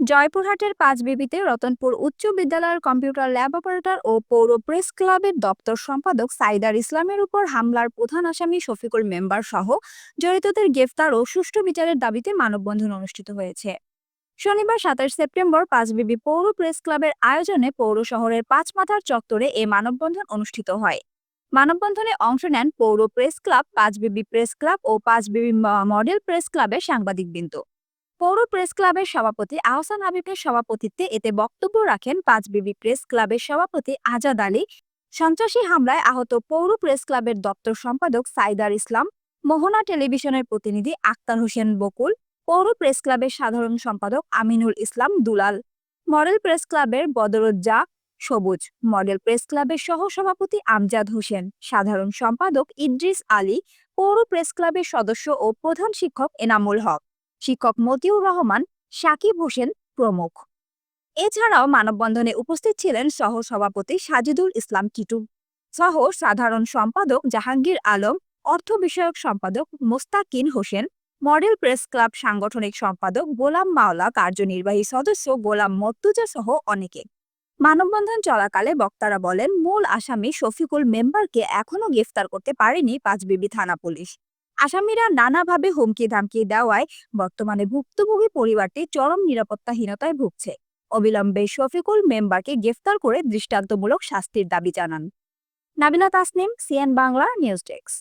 জয়পুরহাটের পাঁচ বিবিতে রতনপুর উচ্চ বিদ্যালয়ের কম্পিউটার ল্যাব অপারেটর ও পৌর প্রেস ক্লাবের দপ্তর সম্পাদক সাইদার ইসলামের উপর হামলার প্রধান আসামি শফিকুল মেম্বার সহ জড়িতদের গ্রেফতার ও সুষ্ঠু বিচারের দাবিতে মানববন্ধন অনুষ্ঠিত হয়েছে। শনিবার সাতাশ সেপ্টেম্বর পাঁচবিবি পৌর প্রেস ক্লাবের আয়োজনে পৌর শহরের পাঁচমাথার চত্বরে এ মানববন্ধন অনুষ্ঠিত হয়। মানববন্ধনে অংশ নেন পৌর press club Panchbibi press club ও পাঁচবিবি মডেল প্রেস ক্লাবের সাংবাদিকবৃন্দ। পৌর প্রেস ক্লাবের সভাপতি আহসান হাবিবের সভাপতিত্বে এতে বক্তব্য রাখেন পাঁচবিবি প্রেস ক্লাবের সভাপতি আজাদ আলী। সন্ত্রাসী হামলায় আহত পৌর প্রেস ক্লাবের দপ্তর সম্পাদক সাইদার ইসলাম, মোহনা টেলিভিশনের প্রতিনিধি আক্তার হোসেন বকুল, পৌর প্রেস ক্লাবের সাধারণ সম্পাদক আমিনুল ইসলাম দুলাল। মডেল প্রেস ক্লাবের বদরুজ্জা সবুজ। মডেল প্রেস ক্লাবের সহ সভাপতি আমজাদ হোসেন। সাধারণ সম্পাদক ইদ্রিস আলী, পৌর প্রেস ক্লাবের সদস্য ও প্রধান শিক্ষক এনামুল হক। শিক্ষক মতিউর রহমান, সাকিব হোসেন প্রমুখ। এছাড়াও মানববন্ধনে উপস্থিত ছিলেন সহ সভাপতি সাজিদুল ইসলাম টিটু সহ সাধারণ সম্পাদক জাহাঙ্গীর আলম, অর্থ বিষয়ক সম্পাদক Mostakin Hossain, model press club সাংগঠনিক সম্পাদক গোলাম মাওলা, কার্যনির্বাহী সদস্য গোলাম মর্তুজা সহ অনেকে। মানববন্ধন চলাকালে বক্তারা বলেন, মূল আসামি শফিকুল মেম্বারকে এখনও গ্রেফতার করতে পারেনি পাঁচবিবি থানা পুলিশ। আসামিরা নানাভাবে হুমকি ধামকি দেওয়ায় বর্তমানে ভুক্তভোগী পরিবারটি চরম নিরাপত্তাহীনতায় ভুগছে। অবিলম্বে শফিকুল মেম্বারকে গ্রেফতার করে দৃষ্টান্তমূলক শাস্তির দাবি জানান। Nabila Tasnim, CN Bangla news desk.